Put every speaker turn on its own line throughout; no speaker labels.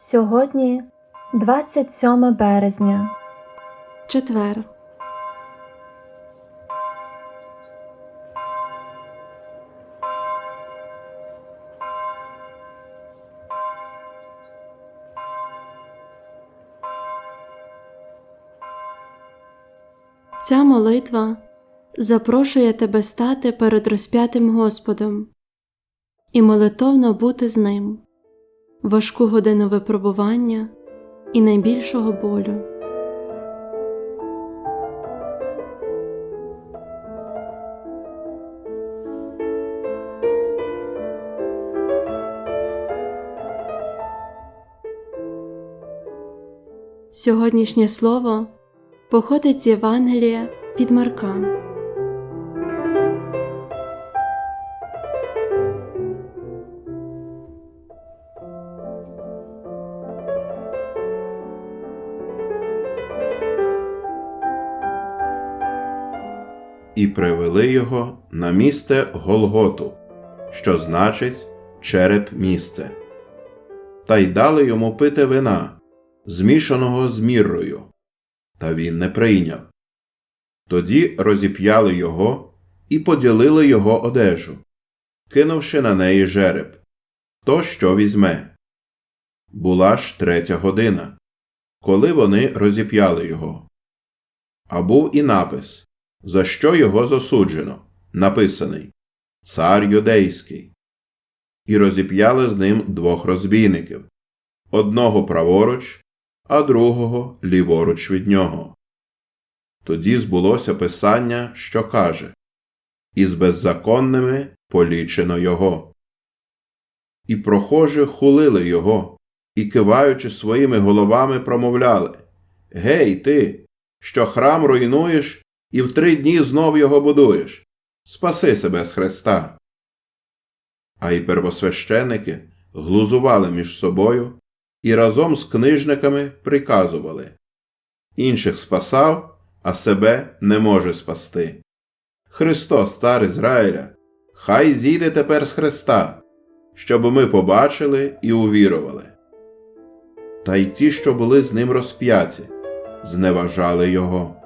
Сьогодні 27 березня.
Четвер. Ця молитва запрошує тебе стати перед розп'ятим Господом і молитовно бути з ним важку годину випробування і найбільшого болю. Сьогоднішнє слово походить з Євангелія від Марка.
І привели його на місце Голготу, що значить череп місце. Та й дали йому пити вина, змішаного з міррою, та він не прийняв. Тоді розіп'яли його і поділили його одежу, кинувши на неї жереб. То що візьме? Була ж третя година, коли вони розіп'яли його. А був і напис за що його засуджено, написаний Цар Юдейський. І розіп'яли з ним двох розбійників одного праворуч, а другого ліворуч від нього. Тоді збулося писання, що каже І з беззаконними полічено його. І прохожі хулили його, і, киваючи своїми головами, промовляли Гей, ти, що храм руйнуєш і в три дні знов його будуєш. Спаси себе з Христа. А й первосвященики глузували між собою і разом з книжниками приказували інших спасав, а себе не може спасти. Христос, цар Ізраїля, хай зійде тепер з Христа, щоб ми побачили і увірували. Та й ті, що були з ним розп'яті, зневажали його.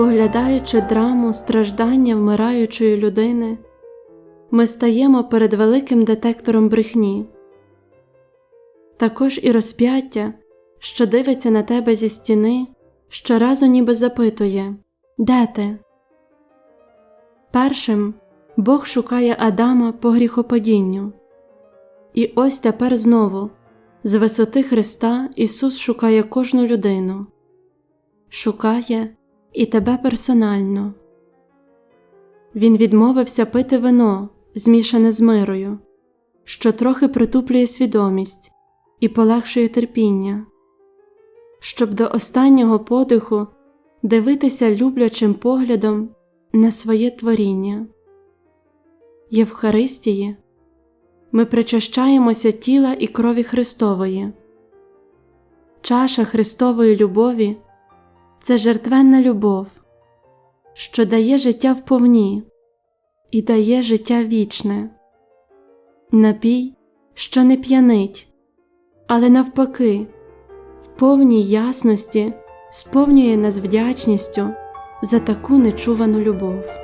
Споглядаючи драму страждання вмираючої людини, ми стаємо перед великим детектором брехні. Також і розп'яття, що дивиться на тебе зі стіни, щоразу ніби запитує Де ти? Першим Бог шукає Адама по гріхопадінню. І ось тепер знову, з висоти Христа Ісус шукає кожну людину, шукає і тебе персонально. Він відмовився пити вино, змішане з мирою, що трохи притуплює свідомість і полегшує терпіння, щоб до останнього подиху дивитися люблячим поглядом на своє творіння. Євхаристії ми причащаємося тіла і крові Христової. Чаша Христової любові це жертвенна любов, що дає життя вповні і дає життя вічне, напій, що не п'янить, але навпаки, в повній ясності сповнює нас вдячністю за таку нечувану любов.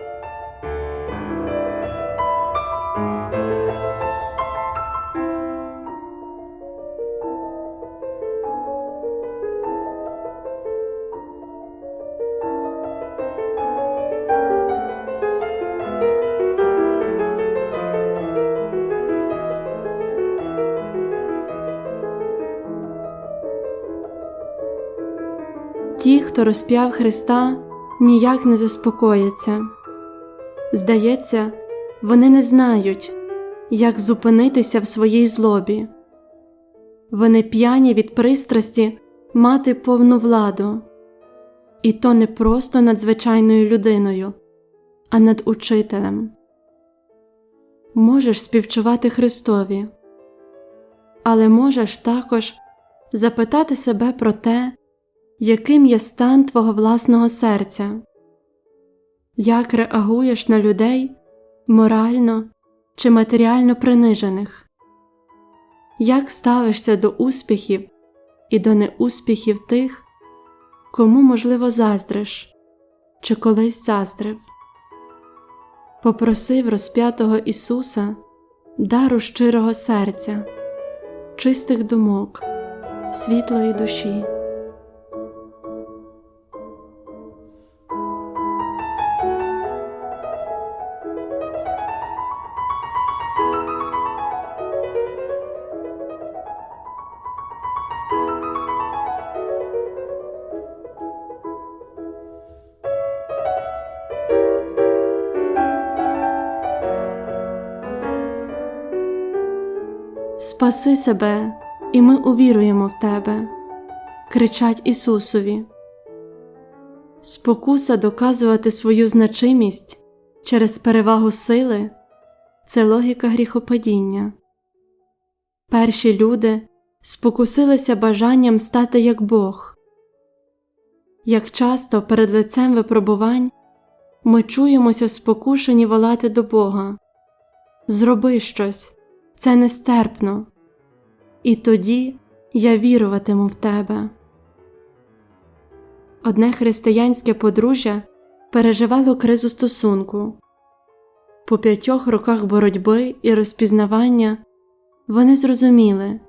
Хто розп'яв Христа, ніяк не заспокояться. Здається, вони не знають, як зупинитися в своїй злобі. Вони п'яні від пристрасті мати повну владу і то не просто над звичайною людиною, а над учителем. Можеш співчувати Христові, але можеш також запитати себе про те, яким є стан твого власного серця, як реагуєш на людей морально чи матеріально принижених, як ставишся до успіхів і до неуспіхів тих, кому, можливо, заздриш чи колись заздрив. Попросив розп'ятого Ісуса дару щирого серця, чистих думок, світлої душі. Спаси себе, і ми увіруємо в Тебе, кричать Ісусові. Спокуса доказувати свою значимість через перевагу сили це логіка гріхопадіння. Перші люди спокусилися бажанням стати як Бог. Як часто перед лицем випробувань ми чуємося спокушені волати до Бога Зроби щось це нестерпно, і тоді я віруватиму в тебе. Одне християнське подружжя переживало кризу стосунку. По п'ятьох роках боротьби і розпізнавання вони зрозуміли,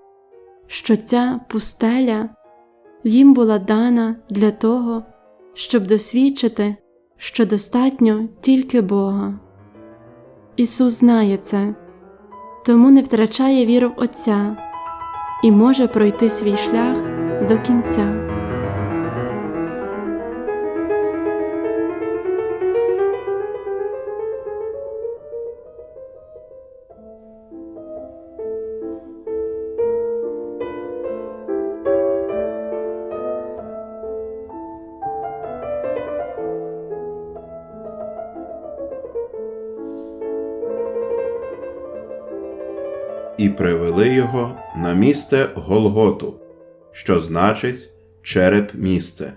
що ця пустеля їм була дана для того, щоб досвідчити, що достатньо тільки Бога. Ісус знає це тому не втрачає віру в Отця і може пройти свій шлях до кінця.
І привели його на місце Голготу, що значить череп місце,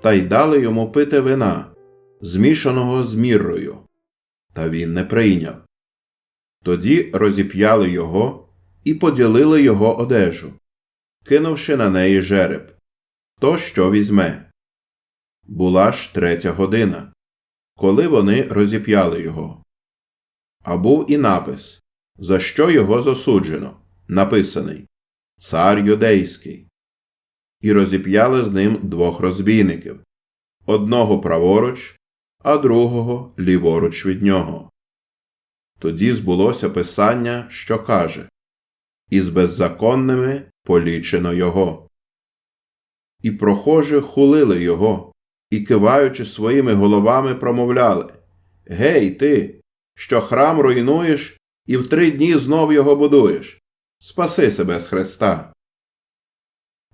та й дали йому пити вина, змішаного з міррою, та він не прийняв. Тоді розіп'яли його і поділили його одежу, кинувши на неї жереб. То що візьме? Була ж третя година, коли вони розіп'яли його. А був і напис за що його засуджено, написаний Цар Юдейський. І розіп'яли з ним двох розбійників одного праворуч, а другого ліворуч від нього. Тоді збулося писання, що каже І з беззаконними полічено його. І прохожі хулили його, і, киваючи своїми головами, промовляли Гей, ти, що храм руйнуєш і в три дні знов його будуєш. Спаси себе з Христа.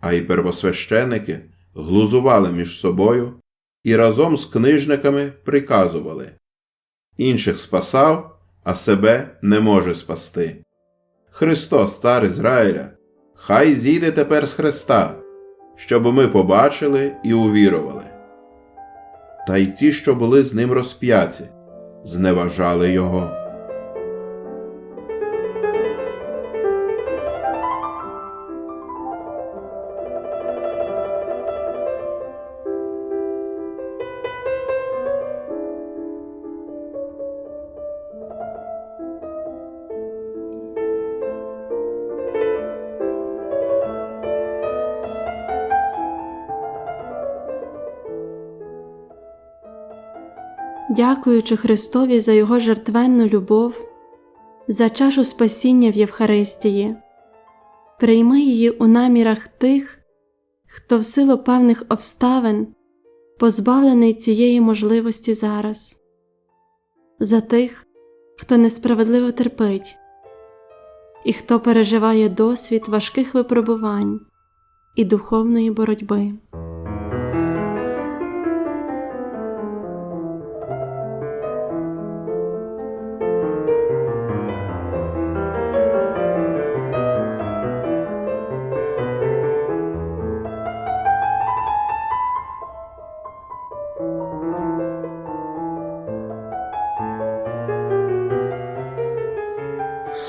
А й первосвященики глузували між собою і разом з книжниками приказували інших спасав, а себе не може спасти. Христос, цар Ізраїля, хай зійде тепер з Христа, щоб ми побачили і увірували. Та й ті, що були з ним розп'яті, зневажали його.
Дякуючи Христові за Його жертвенну любов, за чашу спасіння в Євхаристії, прийми її у намірах тих, хто в силу певних обставин позбавлений цієї можливості зараз, за тих, хто несправедливо терпить, і хто переживає досвід важких випробувань і духовної боротьби.